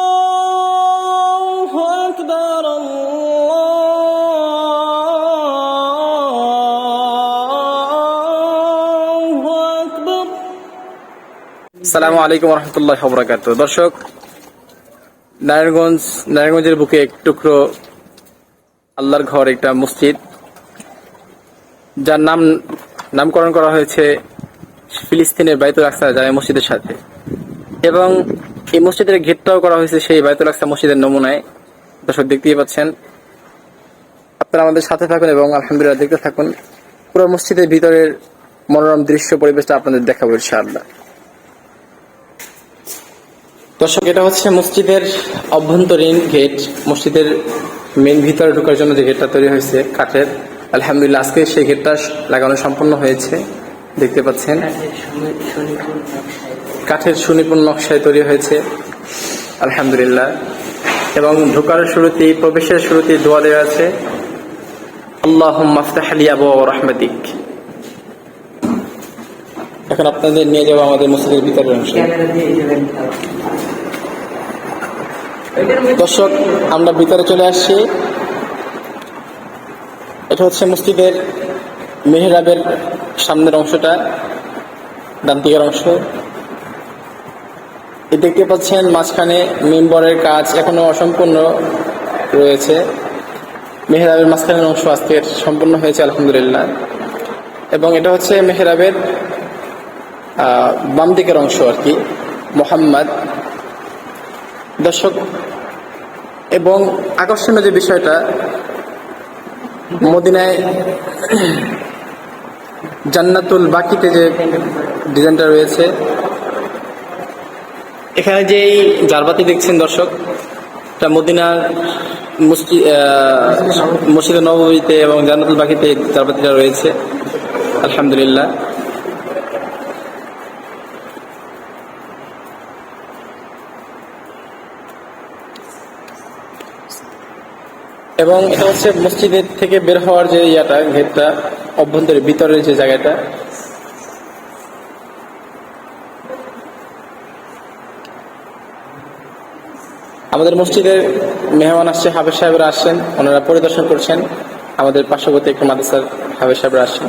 الله أكبر الله أكبر সালামু আলাইকুম রহমতুল্লাহ বরাকাত দর্শক নারায়ণগঞ্জ নারায়ণগঞ্জের বুকে এক টুকরো আল্লাহর ঘর একটা মসজিদ যার নাম নামকরণ করা হয়েছে ফিলিস্তিনের বাইতুল আকসা জামে মসজিদের সাথে এবং এই মসজিদের ঘেরটাও করা হয়েছে সেই বাইতুল আকসা মসজিদের নমুনায়। দর্শক দেখতেই পাচ্ছেন। আপনারা আমাদের সাথে থাকুন এবং আলহামদুলিল্লাহ দেখতে থাকুন। পুরো মসজিদের ভিতরের মনোরম দৃশ্য পরিবেশটা আপনাদের দেখাবো ইনশাআল্লাহ। দর্শক, এটা হচ্ছে মসজিদের অভ্যন্তরীণ গেট। মসজিদের মেন ভিতরে ঢোকার জন্য যে গেটটা তৈরি হয়েছে, কাঠের। আলহামদুলিল্লাহ, আজকে সেই গেটটা লাগানো সম্পন্ন হয়েছে। দেখতে পাচ্ছেন। কাঠের সুনিপুণ নকশায় তৈরি হয়েছে। আলহামদুলিল্লাহ। এবং ঢোকার শুরুতেই, প্রবেশের শুরুতেই দোয়া দেওয়া আছে আল্লাহ মাফতাহ আলী আবু রহমাতিক। এখন আপনাদের নিয়ে যাব আমাদের মসজিদের ভিতরের অংশ। দর্শক, আমরা ভিতরে চলে আসছি। এটা হচ্ছে মসজিদের মেহরাবের সামনের অংশটা, ডান অংশ। দেখতে পাচ্ছেন মাঝখানে মেম্বরের কাজ এখনও অসম্পূর্ণ রয়েছে। মেহরাবের মাঝখানের অংশ আজকের সম্পূর্ণ হয়েছে, আলহামদুলিল্লাহ। এবং এটা হচ্ছে মেহরাবের বাম দিকের অংশ আর কি, মোহাম্মদ। দর্শক, এবং আকর্ষণীয় যে বিষয়টা, মদিনায় জান্নাতুল বাকিতে যে ডিজাইনটা রয়েছে এখানে যে এই জারবাতি দেখছেন দর্শক, এটা মদিনার মসজিদ মসজিদ নবমীতে এবং জান্নাতুল বাকিতে জারবাতিটা রয়েছে। আলহামদুলিল্লাহ। এবং এটা হচ্ছে মসজিদের থেকে বের হওয়ার যে ইয়াটা, গেটটা, অভ্যন্তরে, ভিতরের যে জায়গাটা আমাদের মসজিদের মেহমান আসছে হাফেজ সাহেবরা আসছেন, ওনারা পরিদর্শন করছেন। আমাদের পার্শ্ববর্তী একটি মাদ্রাসার হাফেজ সাহেবরা আসছেন।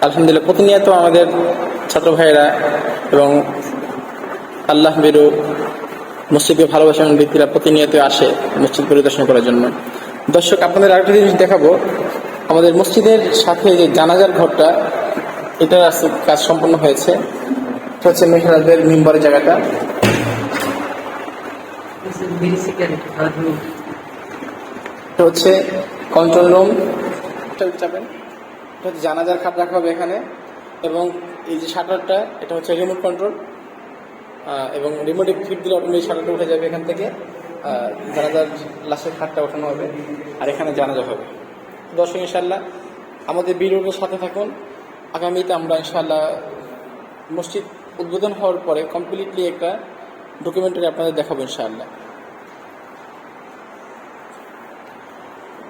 আলহামদুলিল্লাহ, প্রতিনিয়ত আমাদের ছাত্র ভাইয়েরা এবং আল্লাহ বেরু মসজিদকে ভালোবাসেন ব্যক্তিরা প্রতিনিয়ত আসে মসজিদ পরিদর্শন করার জন্য। দর্শক, আপনাদের আরেকটা জিনিস দেখাবো। আমাদের মসজিদের সাথে যে জানাজার ঘরটা এটা কাজ সম্পন্ন হয়েছে। হচ্ছে মেহরাজের মিম্বরের জায়গাটা। এটা হচ্ছে কন্ট্রোল রুম এটা হচ্ছে জানাজার খাট রাখা হবে এখানে। এবং এই যে শাটারটা এটা হচ্ছে রিমোট কন্ট্রোল এবং রিমোটে ফিট দিলে অটোমেটিক শাটারটা উঠে যাবে এখান থেকে। জানাজার লাশের খাটটা ওঠানো হবে। আর এখানে জানাজা হবে। দর্শক ইনশাল্লাহ আমাদের ভিডিওটার সাথে থাকুন। আগামীতে আমরা ইনশাল্লাহ মসজিদ উদ্বোধন হওয়ার পরে কমপ্লিটলি একটা ডকুমেন্টারি আপনাদের দেখাবো ইনশাআল্লাহ।